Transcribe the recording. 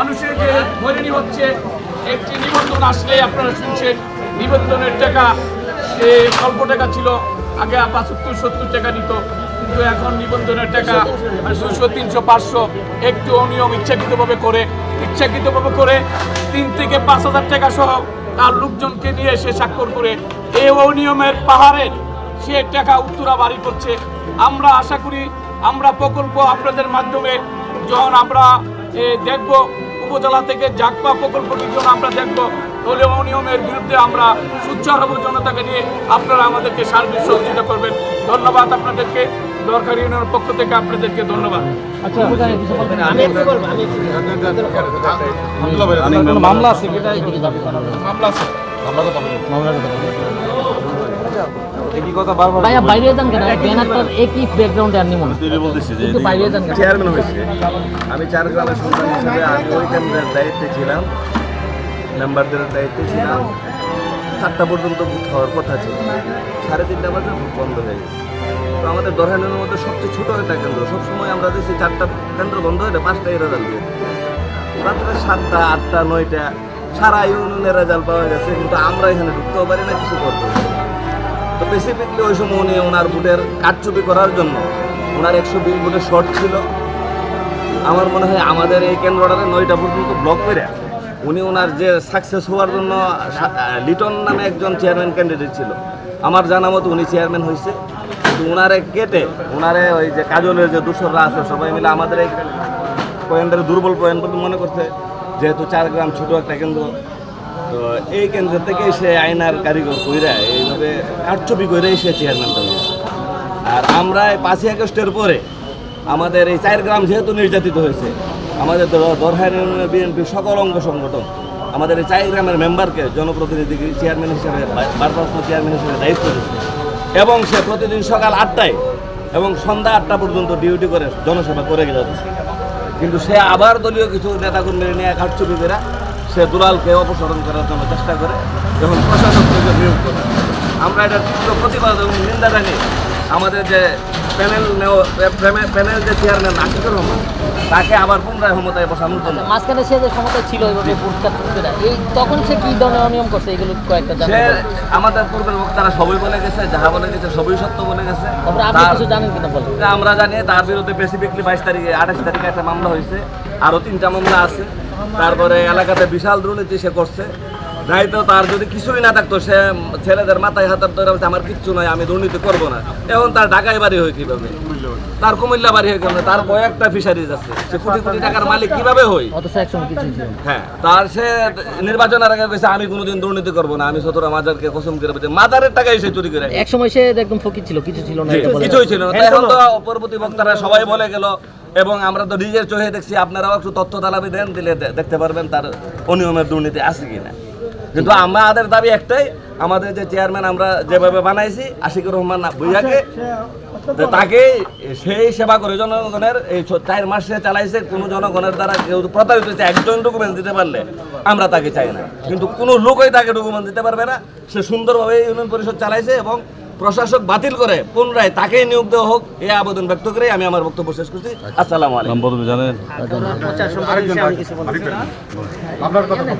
মানুষের যে হয়রানি হচ্ছে একটি নিবন্ধন আসলে আপনারা শুনছেন নিবন্ধনের টাকা সে অল্প টাকা ছিল আগে পঁচাত্তর সত্তর টাকা নিত কিন্তু এখন নিবন্ধনের টাকা দুশো তিনশো পাঁচশো একটু অনিয়ম ইচ্ছাকৃতভাবে করে ইচ্ছাকৃতভাবে করে তিন থেকে পাঁচ হাজার টাকা সহ তার লোকজনকে নিয়ে সে স্বাক্ষর করে এই অনিয়মের পাহাড়ের সে টাকা উত্তরা বাড়ি করছে। আমরা আশা করি আমরা প্রকল্প আপনাদের মাধ্যমে যখন আমরা এ, দেখব উপজেলা থেকে জাকপা প্রকল্পটি যখন আমরা দেখব? তাহলে অনিয়মের বিরুদ্ধে আমরা সুচ্চার হব জনতাকে নিয়ে আপনারা আমাদেরকে সার্বিক সহযোগিতা করবেন। ধন্যবাদ আপনাদেরকে। দরকারি ইউনিয়নের পক্ষ থেকে আপনাদেরকে ধন্যবাদ। মামলা আছে মামলা আছে। একই কথা বারবার ভাইয়া বাইরে যান কেন? ব্যানারটার একই ব্যাকগ্রাউন্ডে আর নিমন বলতেছি যে বাইরে যান চেয়ারম্যান হয়েছে। আমি চার গ্রামের সন্তান হিসেবে আমি ওই কেন্দ্রের দায়িত্বে ছিলাম। মেম্বারদের দায়িত্বে ছিলাম। চারটা পর্যন্ত হওয়ার কথা ছিল। সাড়ে তিনটা বাজে বন্ধ হয়ে গেছে। তো আমাদের দরহানের মধ্যে সবচেয়ে ছোট একটা কেন্দ্র। সবসময় আমরা দেখছি চারটা কেন্দ্র বন্ধ হয়ে পাঁচটা রেজাল্ট দিয়ে। রাত্রে সাতটা আটটা নয়টা সারা ইউনিয়নের রেজাল্ট পাওয়া গেছে কিন্তু আমরা এখানে ঢুকতেও পারি না কিছু করতে পারি। তো স্পেসিফিকলি ওই সময় উনি ওনার বুটের কারচুপি করার জন্য ওনার একশো বিশ বুটের শর্ট ছিল। আমার মনে হয় আমাদের এই কেন্দ্রটাতে নয়টা পর্যন্ত ব্লক করে উনি ওনার যে সাকসেস হওয়ার জন্য লিটন নামে একজন চেয়ারম্যান ক্যান্ডিডেট ছিল। আমার জানা মতো উনি চেয়ারম্যান হয়েছে। কিন্তু ওনারে কেটে ওনারে ওই যে কাজলের যে দূষররা আছে, সবাই মিলে আমাদের এই পয়েন্টের দুর্বল পয়েন্ট মনে করছে। যেহেতু চার গ্রাম ছোট একটা কেন্দ্র তো এই কেন্দ্র থেকে সে আইনার কারিগর কইরা এইভাবে কারচুপি কইরাই সে চেয়ারম্যানটা হয়েছে আর আমরা পাঁচই আগস্টের পরে আমাদের এই চার গ্রাম যেহেতু নির্যাতিত হয়েছে, আমাদের দরহার বিএনপির সকল অঙ্গ সংগঠন, আমাদের এই চার গ্রামের মেম্বারকে জনপ্রতিনিধি চেয়ারম্যান হিসেবে ভারপ্রাপ্ত চেয়ারম্যান হিসেবে দায়িত্ব দিচ্ছে এবং সে প্রতিদিন সকাল আটটায় এবং সন্ধ্যা আটটা পর্যন্ত ডিউটি করে জনসেবা করে যাচ্ছে কিন্তু সে আবার দলীয় কিছু নেতাকর্মী নিয়ে কারচুপি করে সে দুলালকে অপসারণ করার জন্য চেষ্টা করে যখন প্রশাসক থেকে নিয়োগ করে। আমরা এটা তীব্র প্রতিবাদ এবং নিন্দা জানি আমাদের যে প্যানেল প্যানেল যে চেয়ারম্যান আশিকুর রহমান তাকে আবার পুনরায় ক্ষমতায় বসানোর জন্য। মাঝখানে সে যে ক্ষমতা ছিল পুরস্কার এই তখন সে কি ধরনের অনিয়ম করছে? এগুলো কয়েকটা সে আমাদের পূর্বের বক্তারা সবই বলে গেছে যাহা বলে গেছে সবই সত্য বলে গেছে। কিছু জানেন কিনা এটা আমরা জানি তার বিরুদ্ধে স্পেসিফিকলি বাইশ তারিখে আঠাশ তারিখে একটা মামলা হয়েছে। আরও তিনটা মামলা আছে। তারপরে এলাকাতে বিশাল দুর্নীতি সে করছে। দায়িত্ব তার যদি কিছুই না থাকতো সে ছেলেদের মাথায় হাতার ধরে বলছে, আমার কিচ্ছু নয় আমি দুর্নীতি করব না। এখন তার ঢাকায় বাড়ি হয় কীভাবে? তার কুমিল্লা বাড়ি হয়ে কেমন তার কয়েকটা ফিশারিজ আছে। সে কোটি কোটি টাকার মালিক কীভাবে হয় না। হ্যাঁ তার সে নির্বাচনের আগে কইছে আমি কোনোদিন দুর্নীতি করব না আমি সতরা মাজারকে কসম করে বলছি মাজারের টাকাই সে চুরি করে। এক সময় সে একদম ফকির ছিল কিছু ছিল না কিছুই ছিল না। তাই এখন তো পরবর্তী বক্তারা সবাই বলে গেল এবং আমরা তো নিজের চোখে দেখছি, আপনারাও একটু তথ্য তালাবি দেন, দিলে দেখতে পারবেন তার অনিয়মের দুর্নীতি আছে কিনা। কিন্তু আমাদের দাবি একটাই, আমাদের যে চেয়ারম্যান আমরা যেভাবে বানাইছি, আশিকুর রহমান ভুইয়াকে তাকে সেই সেবা করে জনগণের এই চার মাস চালাইছে, কোনো জনগণের দ্বারা কেউ প্রতারিত হয়েছে, একজন ডকুমেন্ট দিতে পারলে আমরা তাকে চাই না। কিন্তু কোনো লোকই তাকে ডকুমেন্ট দিতে পারবে না, সে সুন্দরভাবে ইউনিয়ন পরিষদ চালাইছে এবং প্রশাসক বাতিল করে পুনরায় তাকেই নিয়োগ দেওয়া হোক এই আবেদন ব্যক্ত করে আমি আমার বক্তব্য শেষ করছি। আসসালাম আলাইকুম। জানেন? আপনার কথা বলুন।